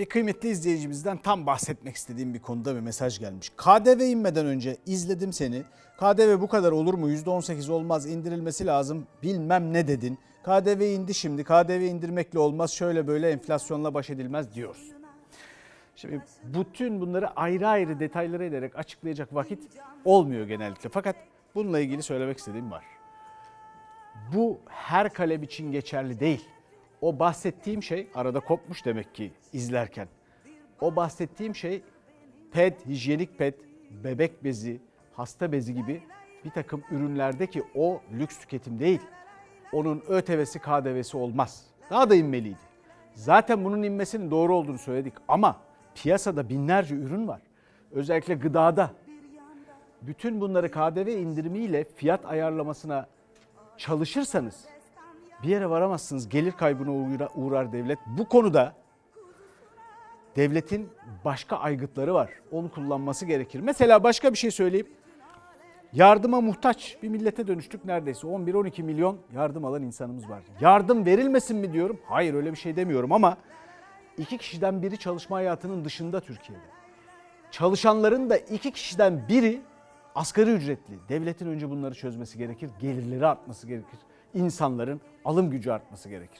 Bir kıymetli izleyicimizden tam bahsetmek istediğim bir konuda bir mesaj gelmiş. KDV inmeden önce izledim seni. KDV bu kadar olur mu? %18 olmaz indirilmesi lazım bilmem ne dedin. KDV indi şimdi KDV indirmekle olmaz şöyle böyle enflasyonla baş edilmez diyorsun. Şimdi bütün bunları ayrı ayrı detaylara ederek açıklayacak vakit olmuyor genellikle. Fakat bununla ilgili söylemek istediğim var. Bu her kalem için geçerli değil. O bahsettiğim şey arada kopmuş demek ki izlerken. O bahsettiğim şey ped, hijyenik ped, bebek bezi, hasta bezi gibi bir takım ürünlerdeki o lüks tüketim değil. Onun ÖTV'si, KDV'si olmaz. Daha da inmeliydi. Zaten bunun inmesinin doğru olduğunu söyledik ama piyasada binlerce ürün var. Özellikle gıdada. Bütün bunları KDV indirimiyle fiyat ayarlamasına çalışırsanız bir yere varamazsınız. Gelir kaybına uğra- uğrar devlet. Bu konuda devletin başka aygıtları var. Onu kullanması gerekir. Mesela başka bir şey söyleyeyim. Yardıma muhtaç bir millete dönüştük neredeyse. 11-12 milyon yardım alan insanımız var. Yardım verilmesin mi diyorum? Hayır öyle bir şey demiyorum ama iki kişiden biri çalışma hayatının dışında Türkiye'de. Çalışanların da iki kişiden biri asgari ücretli. Devletin önce bunları çözmesi gerekir. Gelirleri artması gerekir. İnsanların alım gücü artması gerekir.